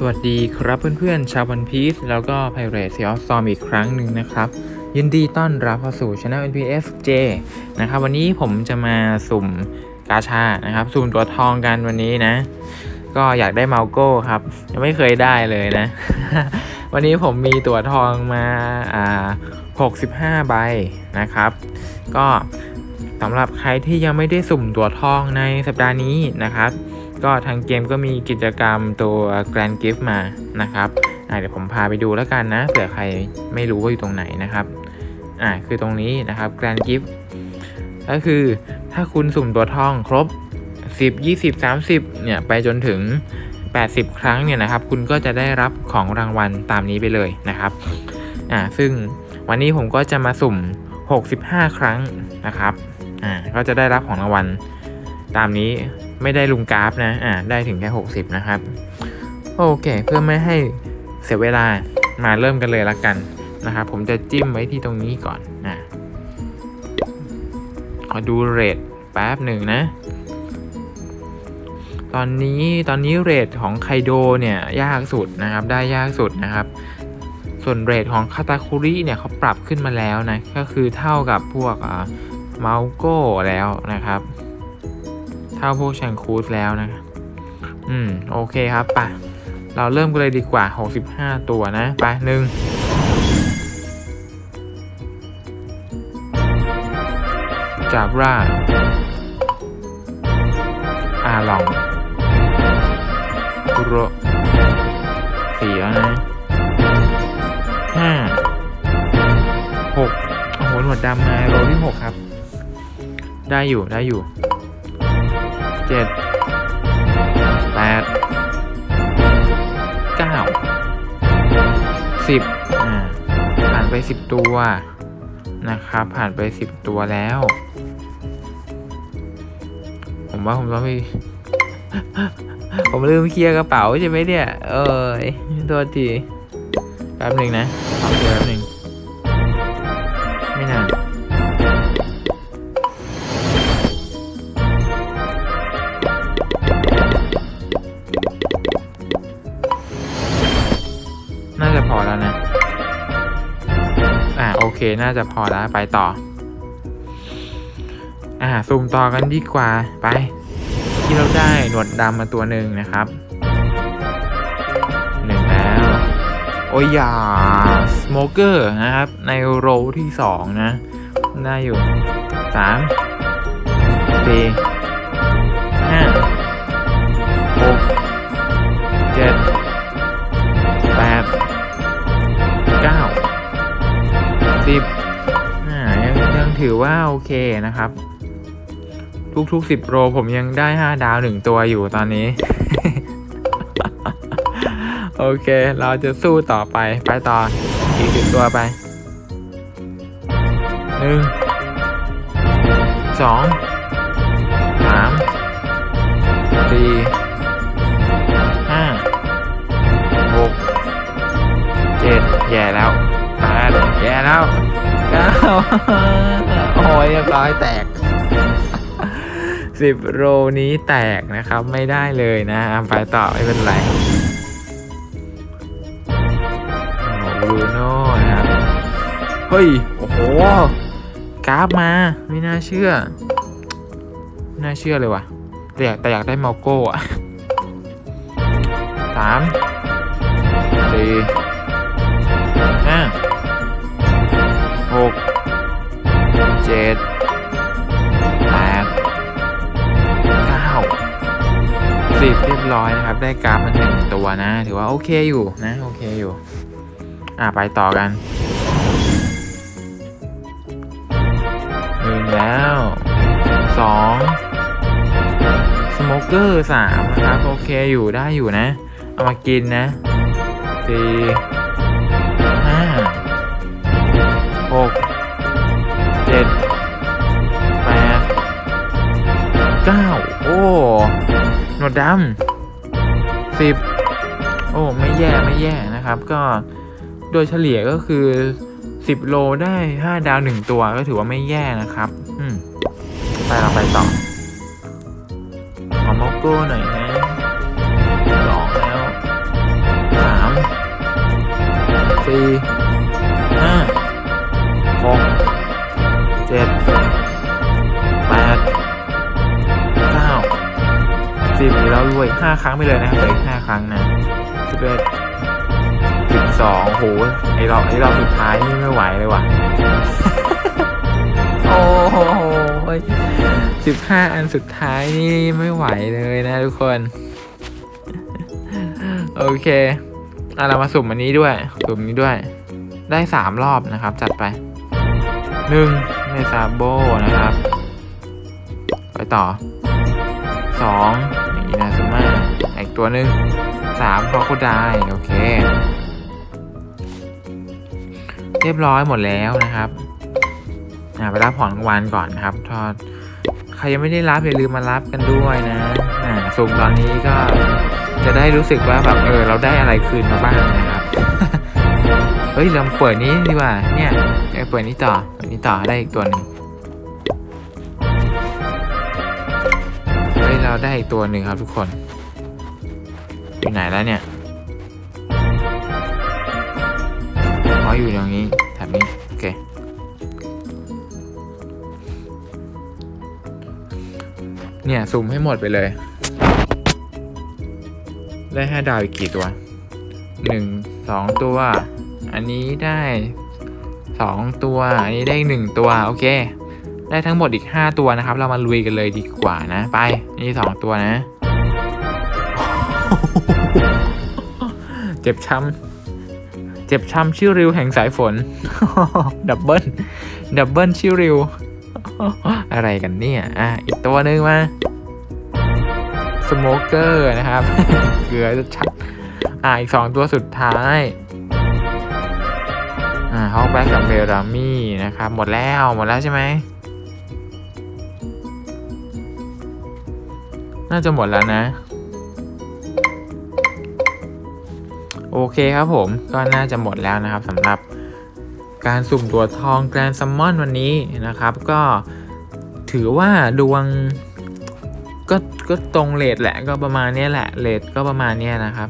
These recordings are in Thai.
สวัสดีครับเพื่อนๆ ชาววันพีซแล้วก็ไพเรตซีออฟซอมอีกครั้งหนึ่งนะครับ ยินดีต้อนรับเข้าสู่ช anel NPFJ นะครับ วันนี้ผมจะมาสุ่มกาชานะครับ สุ่มตัวทองกันวันนี้นะ ก็อยากได้เมาโก้ครับ ยังไม่เคยได้เลยนะ วันนี้ผมมีตัวทองมาอ่า65 ใบนะครับ ก็สำหรับใครที่ยังไม่ได้สุ่มตัวทองในสัปดาห์นี้นะครับ ก็ทางเกมก็มีกิจกรรมตัว Grand Gift มานะครับอ่าเดี๋ยวผมพาไปดูแล้วกันนะเผื่อใครไม่รู้ว่าอยู่ตรงไหนนะครับอ่าคือตรงนี้นะครับ Grand Gift ก็คือถ้าคุณสุ่มตัวทองครบ 10 20 30เนี่ยไปจนถึง 80 ครั้งเนี่ยนะครับ คุณก็จะได้รับของรางวัลตามนี้ไปเลยนะครับอ่าซึ่งวันนี้ผมก็จะมาสุ่ม 65 ครั้งนะครับอ่าก็จะได้รับของรางวัลตามนี้ ไม่ได้ลุงกราฟนะ อ่า ได้ถึงแค่ 60 นะครับ โอเค เพื่อไม่ให้เสียเวลา มาเริ่มกันเลยละกันนะครับ ผมจะจิ้มไว้ที่ตรงนี้ก่อน อ่าขอดูเรทแป๊บหนึ่งนะ ตอนนี้ ตอนนี้เรทของไคโดเนี่ย ยากสุดนะครับ ได้ยากสุดนะครับ ส่วนเรทของคาตาคุริเนี่ยเขาปรับขึ้นมาแล้วนะ ก็คือเท่ากับพวกเมาโก้แล้วนะครับ เท่าพวกแชงคูสแล้วนะ อืม โอเคครับไปะเราเริ่มกันเลยดีกว่า 65 ตัวนะ ไปหนึ่งจาบราอาลองกุโรสี่แล้วนะห้าหกโอ้โหหนวดดำมาโรที่หกครับ ได้อยู่ได้อยู่ เจ็ดแปดเก้าสิบอ่าผ่านไปสิบตัวนะครับผ่านไปสิบตัวแล้ว ผมว่าผมต้องไปผมลืมเคลียร์กระเป๋าใช่ไหมเนี่ย เอ้ยโทษทีแป๊บหนึ่งนะขอเคลียร์แป๊บหนึ่ง เคน่าจะพอแล้วไปต่อ อ่าซูมต่อกันดีกว่าไป ที่เราได้หนวดดำมาตัวหนึ่งนะครับหนึ่งแล้วโอ้ยาสโมเกอร์นะครับ ในโรที่สองนะ ได้อยู่สามสี่ห้าหกเจ็ดแปด สิบอ่ายังยังถือว่าโอเคนะครับ ทุกๆสิบโรผมยังได้ห้าดาวหนึ่งตัวอยู่ตอนนี้ โอเค เราจะสู้ต่อไปไปต่ออีกสิบตัวไปหนึ่งสองสามสี่ห้าหกเจ็ดแย่แล้ว แปดแย่แล้วเก้าโอ้ยเรียบร้อยแตกสิบโรนี้แตกนะครับไม่ได้เลยนะอะไปต่อไม่เป็นไรโอ้บรูโน่นะครับเฮ้ย โอ้โห กราฟมา ไม่น่าเชื่อไม่น่าเชื่อเลยว่ะ แต่อยากแต่อยากได้มาโก้อะสามสี่ หกเจ็ดแปดเก้าสิบเรียบร้อยนะครับ ได้กราฟมาหนึ่งตัวนะ ถือว่าโอเคอยู่นะ โอเคอยู่ อะ ไปต่อกันหนึ่งแล้วสองสโมเกอร์สามนะครับ โอเคอยู่ได้อยู่นะ เอามากินนะสี่ วดดำสิบโอ้ ไม่แย่ไม่แย่นะครับ ก็โดยเฉลี่ยก็คือ 10 โลได้ 5 ดาว 1 ตัวก็ถือว่าไม่แย่นะครับ อืมไปเราไปต่อขอมอกโก้หน่อยนะสองแล้วสี่ห้าหกเจ็ด สิบแล้วรวยห้าครั้งไปเลยนะครับเหลืออีกห้าครั้งนะสิบเอ็ดสิบสองโหไอรอบไอรอบสุดท้ายนี่ไม่ไหวเลยว่ะโอ้โหสิบห้าอันสุดท้ายนี่ไม่ไหวเลยนะทุกคน โอเคอะเรามาสุ่มอันนี้ด้วย สุ่มนี้ด้วย ได้สามรอบนะครับ จัดไปหนึ่งเมซาโบนะครับ ไปต่อสอง นี่นาซูมาอีกตัวหนึ่งสามพอคุไดโอเค เรียบร้อยหมดแล้วนะครับอ่าไปรับของรางวัลก่อนนะครับทอดใครยังไม่ได้รับอย่าลืมมารับกันด้วยนะอ่าสุ่มตอนนี้ก็จะได้รู้สึกว่าแบบเออเราได้อะไรคืนมาบ้างนะครับ เฮ้ยเราเปิดนี้ดีกว่า เนี่ยเออเปิดนี้ต่อเปิดนี้ต่อได้อีกตัวหนึ่ง เราได้อีกตัวหนึ่งครับทุกคน อยู่ไหนแล้วเนี่ยอ๋ออยู่ตรงนี้แถบนี้ โอเค เนี่ยซูมให้หมดไปเลย ได้ห้าดาวอีกกี่ตัวหนึ่งสองตัว อันนี้ได้สองตัว อันนี้ได้หนึ่งตัว โอเค ได้ทั้งหมดอีกห้าตัวนะครับ เรามาลุยกันเลยดีกว่านะ ไป นี่สองตัวนะ เจ็บช้ำเจ็บช้ำชื่อริวแห่งสายฝน ดับเบิลดับเบิลชื่อริว อะไรกันเนี่ย อะ อีกตัวนึงมาสโมเกอร์นะครับ เกลือจะชัด อ่าอีกสองตัวสุดท้าย อ่าฮอกแบ็กกับเบรามี่นะครับ หมดแล้ว หมดแล้วใช่ไหม น่าจะหมดแล้วนะ โอเคครับผมก็น่าจะหมดแล้วนะครับสำหรับการสุ่มตัวทองแกรนซัมมอนวันนี้นะครับ ก็ถือว่าดวงก็ก็ตรงเลทแหละก็ประมาณนี้แหละเลทก็ประมาณนี้นะครับ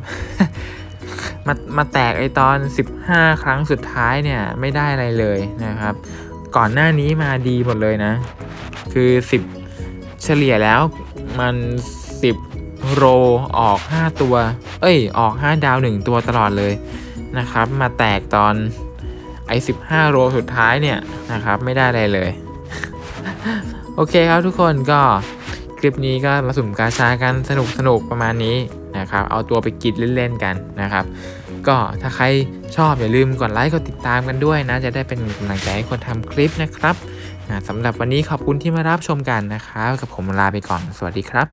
มามาแตกไอตอน 15 ครั้งสุดท้ายเนี่ยไม่ได้อะไรเลยนะครับ ก่อนหน้านี้มาดีหมดเลยนะ คือ 10 เฉลี่ยแล้ว มัน 10 โรออก 5 ตัว เอ้ย ออก 5 ดาว 1 ตัวตลอดเลยนะครับ มาแตกตอนไอ15 โรสุดท้ายเนี่ยนะครับ ไม่ได้อะไรเลย โอเคครับทุกคนก็คลิปนี้ก็มาสุ่มกาชากันสนุกสนุกประมาณนี้นะครับ เอาตัวไปกินเล่นๆกันนะครับ ก็ถ้าใครชอบอย่าลืมกดไลค์กดติดตามกันด้วยนะ จะได้เป็นกำลังใจให้คนทำคลิปนะครับ สำหรับวันนี้ขอบคุณที่มารับชมกันนะครับกับผมลาไปก่อน สวัสดีครับ